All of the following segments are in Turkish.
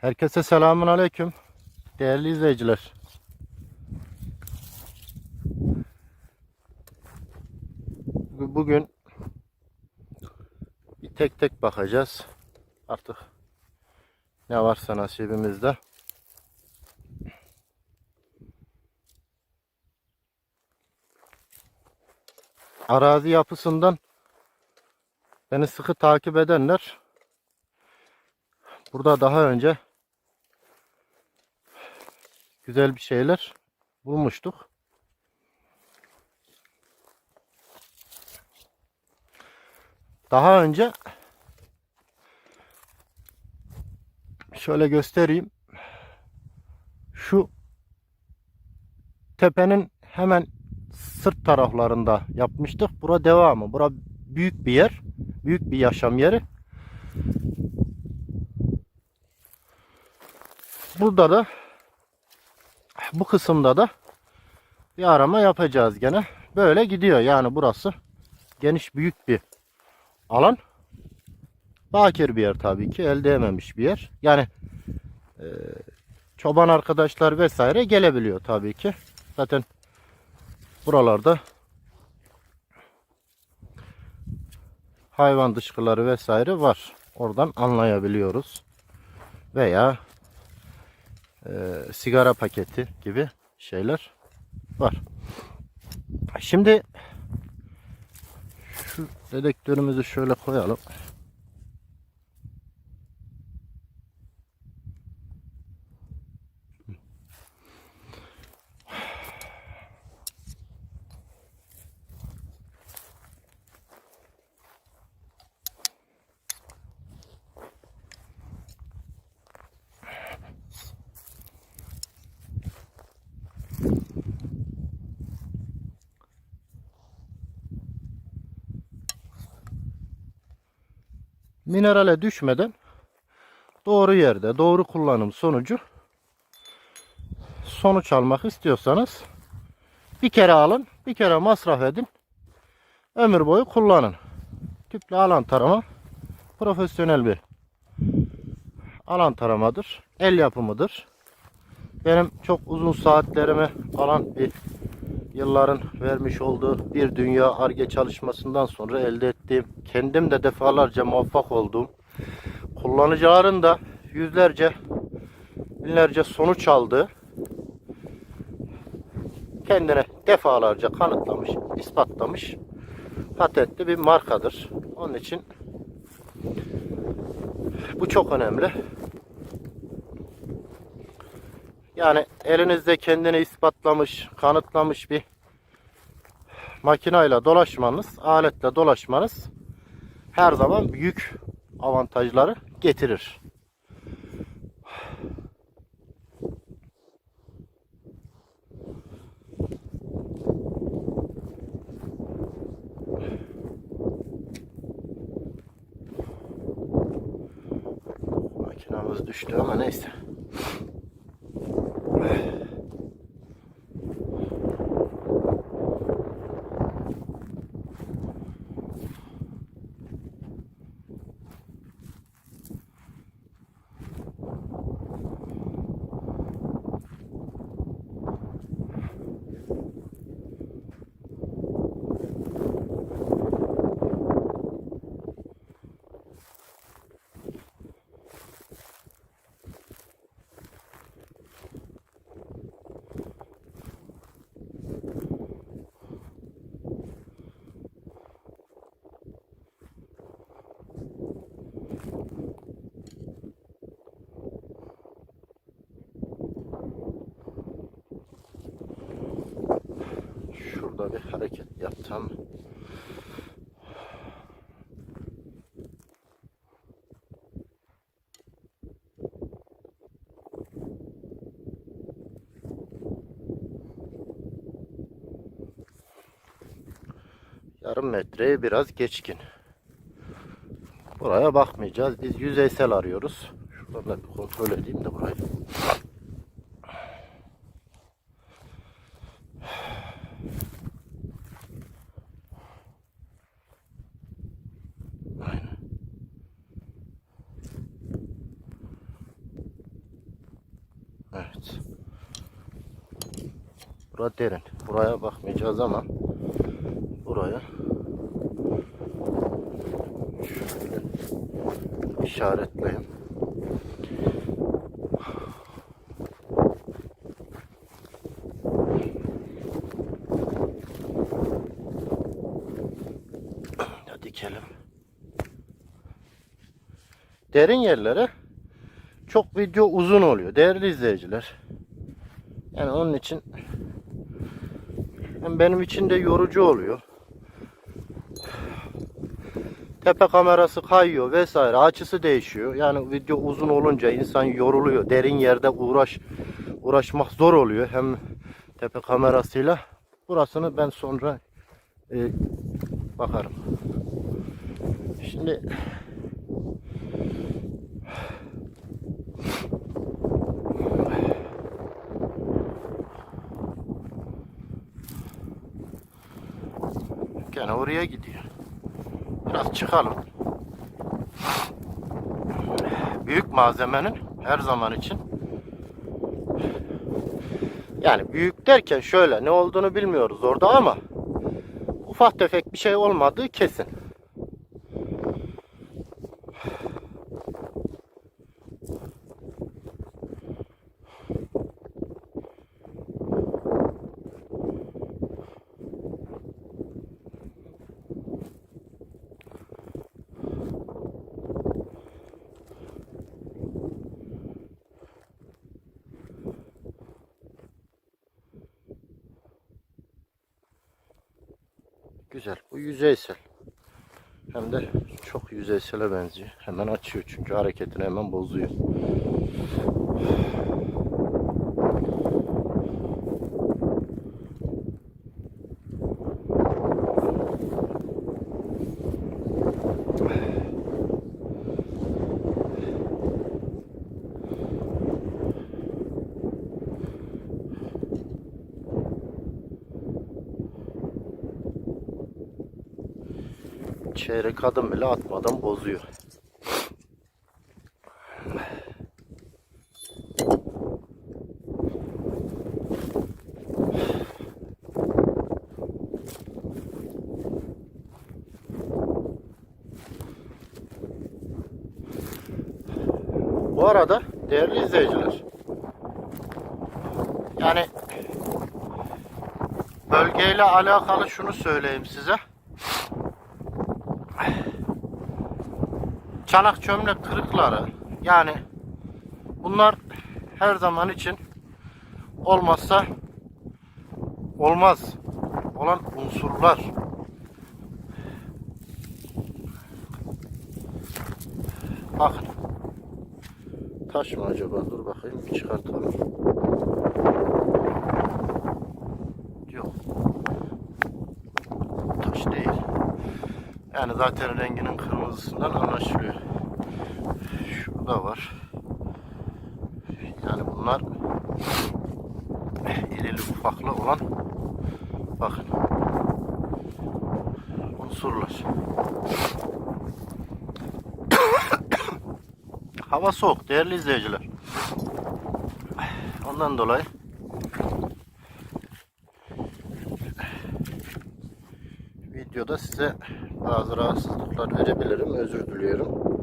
Herkese selamun aleyküm. Değerli izleyiciler. Bu- Bugün bir tek tek bakacağız. Artık ne varsa nasibimizde. Arazi yapısından beni sıkı takip edenler burada daha önce güzel bir şeyler bulmuştuk. Daha önce şöyle göstereyim. Şu tepenin hemen sırt taraflarında yapmıştık. Bura devamı. Bura büyük bir yer. Büyük bir yaşam yeri. Burada da bu kısımda da bir arama yapacağız gene. Böyle gidiyor yani burası geniş büyük bir alan. Bakir bir yer tabii ki elde edememiş bir yer. Yani e, çoban arkadaşlar vesaire gelebiliyor tabii ki. Zaten buralarda hayvan dışkıları vesaire var. Oradan anlayabiliyoruz. Veya e, sigara paketi gibi şeyler var. Şimdi şu dedektörümüzü şöyle koyalım. Minerale düşmeden doğru yerde, doğru kullanım sonucu sonuç almak istiyorsanız bir kere alın, bir kere masraf edin. Ömür boyu kullanın. Tüplü alan tarama profesyonel bir alan taramadır. El yapımıdır. Benim çok uzun saatlerimi alan bir yılların vermiş olduğu bir dünya arge çalışmasından sonra elde ettiğim, kendim de defalarca muvaffak olduğum, kullanıcıların da yüzlerce, binlerce sonuç aldığı, kendine defalarca kanıtlamış, ispatlamış, patentli bir markadır. Onun için bu çok önemli. Yani elinizde kendini ispatlamış, kanıtlamış bir makinayla dolaşmanız, aletle dolaşmanız her zaman büyük avantajları getirir. Makinamız düştü ama neyse. Şurada bir hareket yapsam. Yarım metreye biraz geçkin. Buraya bakmayacağız. Biz yüzeysel arıyoruz. Şuradan da bir kontrol edeyim de burayı. Bura derin. Buraya bakmayacağız ama buraya şöyle işaretleyeyim. Ya dikelim. Derin yerlere çok video uzun oluyor değerli izleyiciler. Yani onun için hem benim için de yorucu oluyor. Tepe kamerası kayıyor vesaire açısı değişiyor. Yani video uzun olunca insan yoruluyor. Derin yerde uğraş uğraşmak zor oluyor hem tepe kamerasıyla. Burasını ben sonra e, bakarım. Şimdi gene oraya gidiyor. Biraz çıkalım. Büyük malzemenin her zaman için yani büyük derken şöyle ne olduğunu bilmiyoruz orada ama ufak tefek bir şey olmadığı kesin. Güzel. Bu yüzeysel. Hem de çok yüzeysele benziyor. Hemen açıyor çünkü hareketini hemen bozuyor. Çeyrek adım bile atmadan bozuyor. Bu arada değerli izleyiciler yani bölgeyle alakalı şunu söyleyeyim size. Çanak çömlek kırıkları yani bunlar her zaman için olmazsa olmaz olan unsurlar. Bakın. Taş mı acaba? Dur bakayım bir çıkartalım. Yok. Taş değil. Yani zaten renginin kırmızısından anlaşılıyor. Şurada var. Yani bunlar irili ufaklı olan bakın unsurlar. Hava soğuk değerli izleyiciler. Ondan dolayı videoda size bazı rahatsızlıklar verebilirim. Özür diliyorum.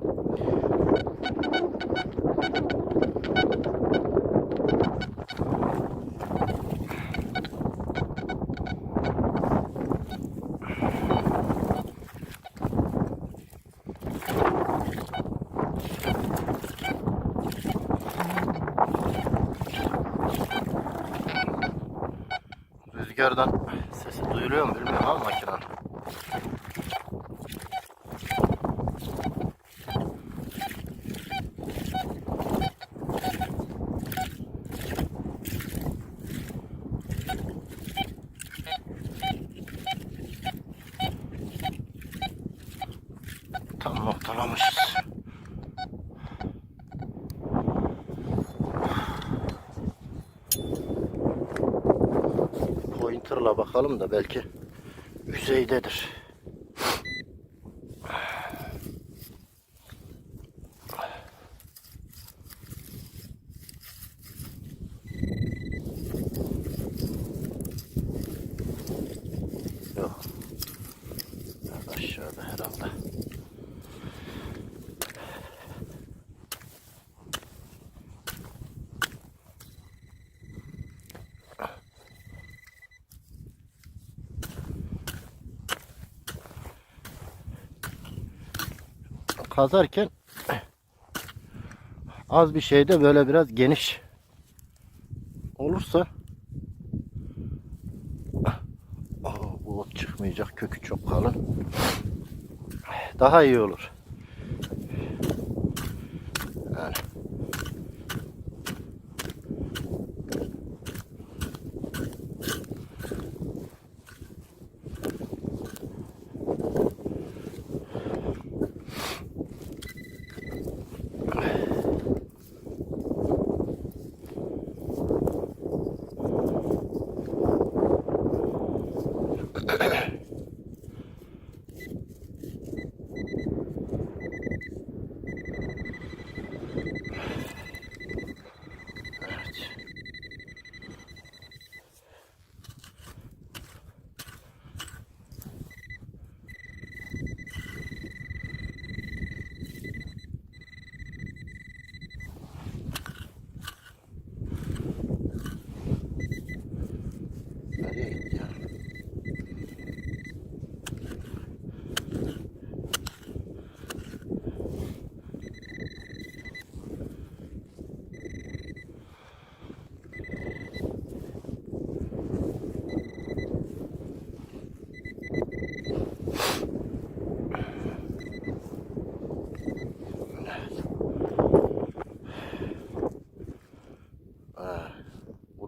Rüzgardan sesi duyuluyor mu bilmiyorum ama makinenin. Tam noktalamışız. Pointer'la bakalım da belki yüzeydedir. aşağıda herhalde. Kazarken az bir şeyde böyle biraz geniş olursa bu ot çıkmayacak kökü çok kalın. Daha iyi olur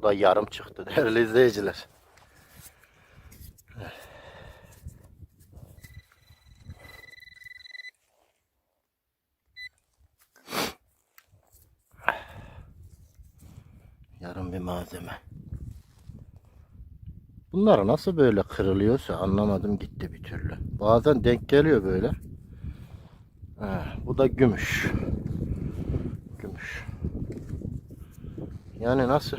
da yarım çıktı değerli izleyiciler. Yarım bir malzeme. Bunlar nasıl böyle kırılıyorsa anlamadım gitti bir türlü. Bazen denk geliyor böyle. Ha, bu da gümüş. Gümüş. Yani nasıl?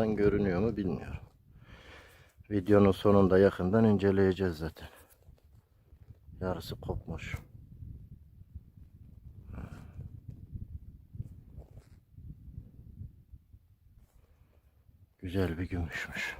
Kameradan görünüyor mu bilmiyorum. Videonun sonunda yakından inceleyeceğiz zaten. Yarısı kopmuş. Güzel bir gümüşmüş.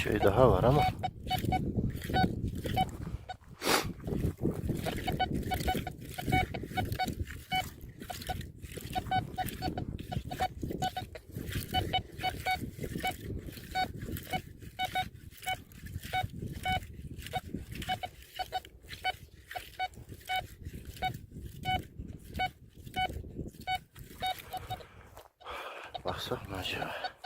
Şey daha var ama. Baksak mı acaba?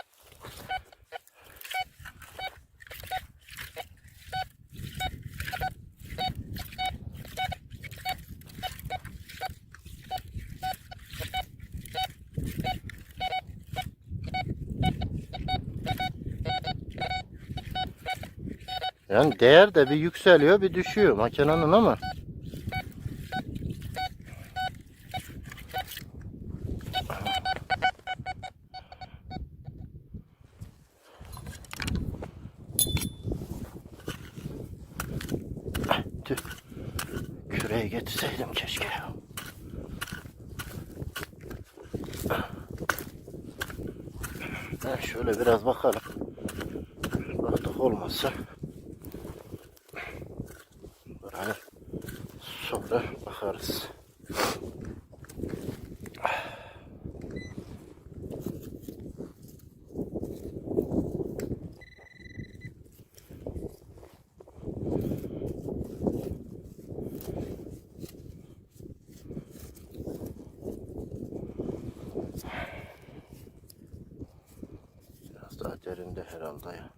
Yani değer de bir yükseliyor bir düşüyor makinenin ama. Tüh. Küreği getirseydim keşke. Ha, şöyle biraz bakalım. Baktık olmazsa. Buraya sonra bakarız. herhalde ya.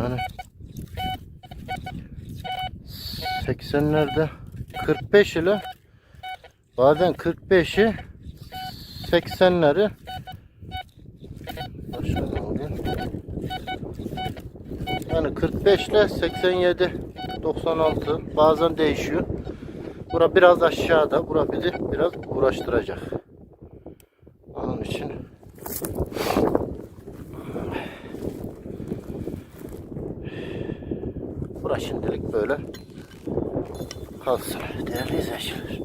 Yani 80'lerde 45 ile bazen 45'i 80'leri Başka? Yani 45 ile 87 96 bazen değişiyor. Bura biraz aşağıda. Bura bizi biraz uğraştıracak. Onun için Bura şimdilik böyle kalsın değerli izleyiciler.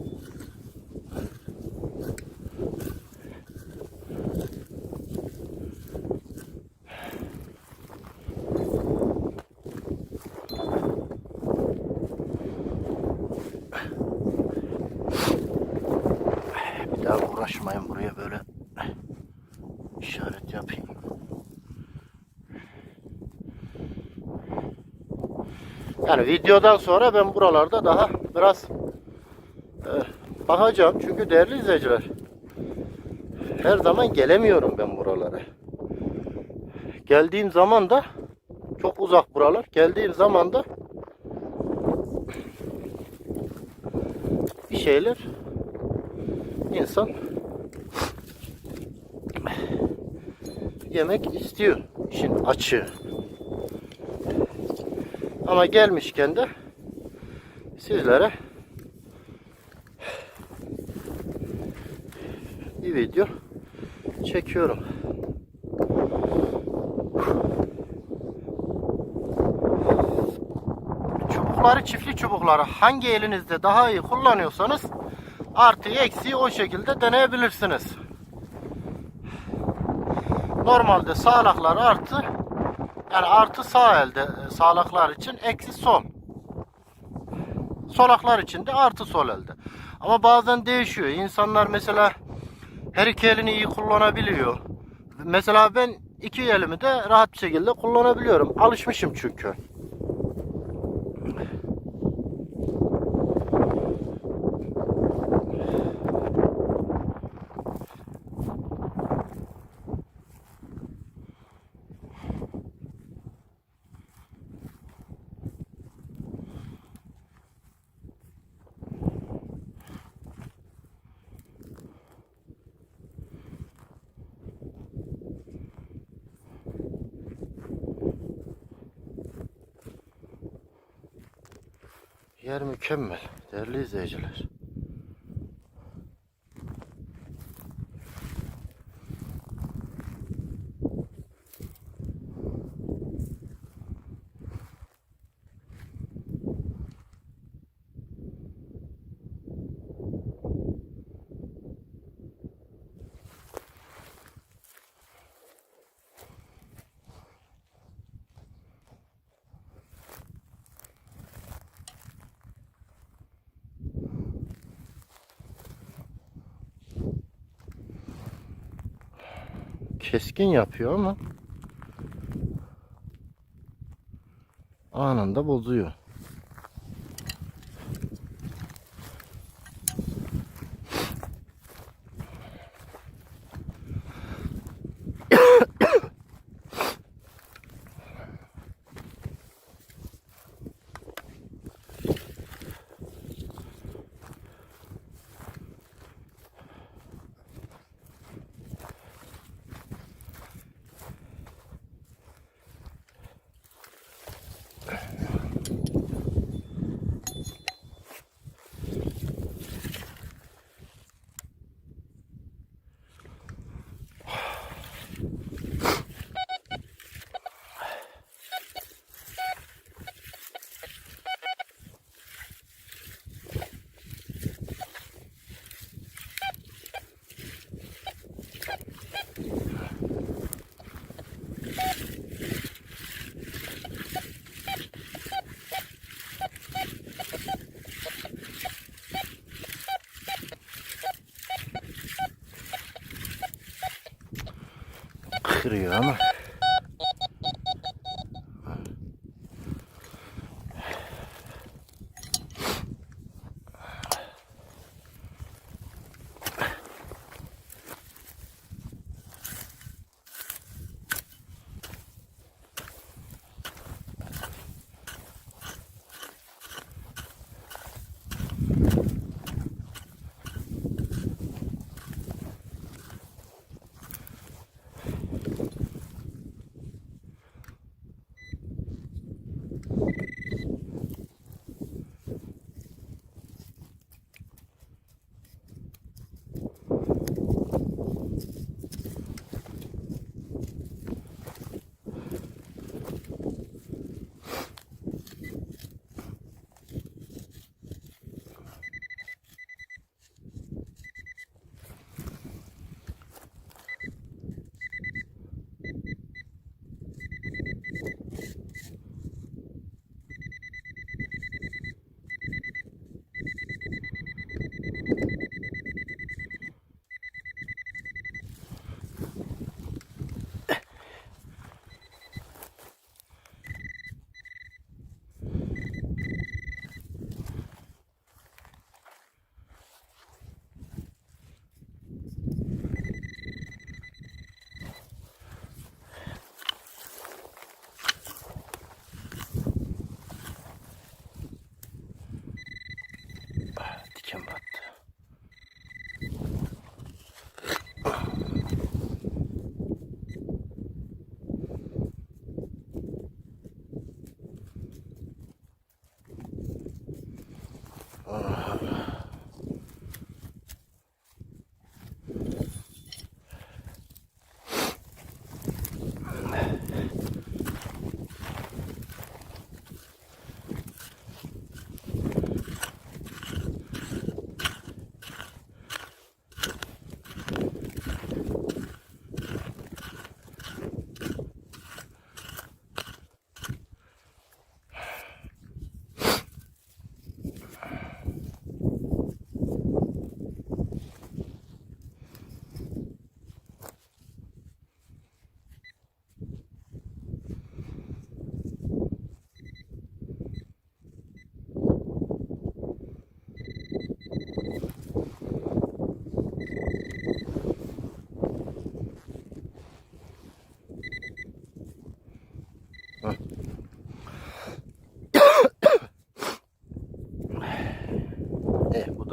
Bir daha uğraşmayın buraya böyle işaret yapayım. Yani videodan sonra ben buralarda daha biraz e, bakacağım. Çünkü değerli izleyiciler her zaman gelemiyorum ben buralara. Geldiğim zaman da çok uzak buralar. Geldiğim zaman da bir şeyler insan yemek istiyor. işin açığı. Ama gelmişken de sizlere bir video çekiyorum. Çubukları çiftli çubukları hangi elinizde daha iyi kullanıyorsanız artıyı eksiği o şekilde deneyebilirsiniz. Normalde sağlaklar artı yani artı sağ elde e, sağlaklar için eksi sol. Solaklar için de artı sol elde. Ama bazen değişiyor. İnsanlar mesela her iki elini iyi kullanabiliyor. Mesela ben iki elimi de rahat bir şekilde kullanabiliyorum. Alışmışım çünkü. Yer mükemmel değerli izleyiciler. Keskin yapıyor ama anında bozuyor. Kırıyor ama.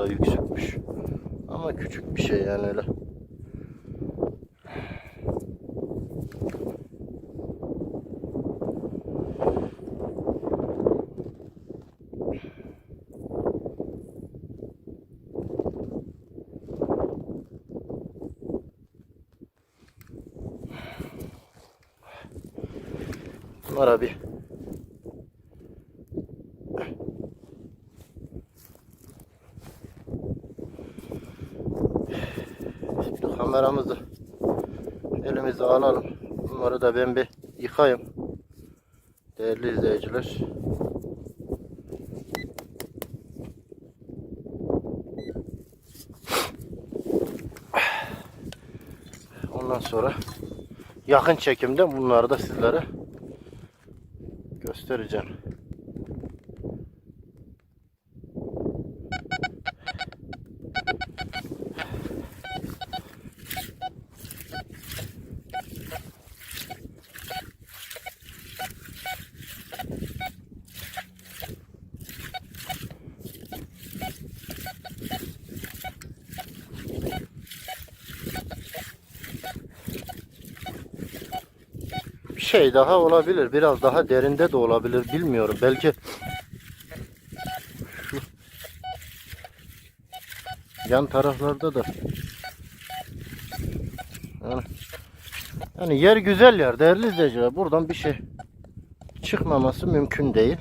Da yüksekmiş. Ama küçük bir şey yani öyle. Bunlara bir Şimdi kameramızı elimize alalım. Bunları da ben bir yıkayayım. Değerli izleyiciler. Ondan sonra yakın çekimde bunları da sizlere göstereceğim. bir daha olabilir. Biraz daha derinde de olabilir. Bilmiyorum. Belki şu yan taraflarda da yani, yani yer güzel yer değerli izleyiciler. Buradan bir şey çıkmaması mümkün değil.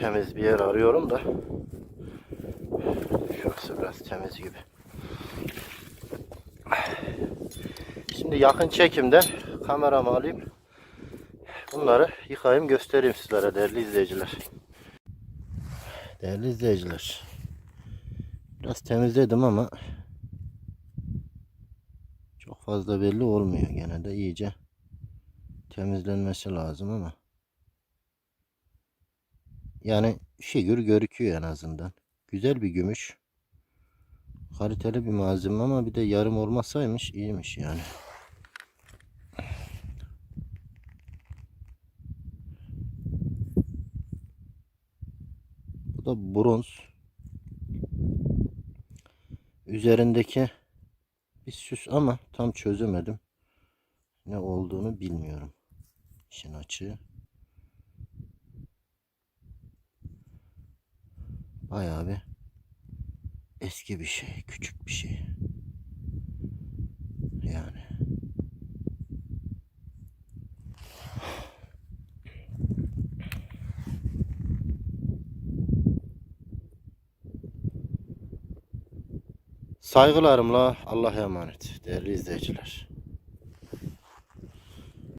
temiz bir yer arıyorum da şurası biraz temiz gibi. Şimdi yakın çekimden kameramı alayım. Bunları yıkayayım göstereyim sizlere değerli izleyiciler. Değerli izleyiciler. Biraz temizledim ama çok fazla belli olmuyor. Gene de iyice temizlenmesi lazım ama yani figür görüküyor en azından. Güzel bir gümüş. Kaliteli bir malzeme ama bir de yarım olmasaymış iyiymiş yani. Bu da bronz. Üzerindeki bir süs ama tam çözemedim. Ne olduğunu bilmiyorum. İşin açığı. Bayağı bir eski bir şey, küçük bir şey. Yani. Saygılarımla Allah'a emanet değerli izleyiciler.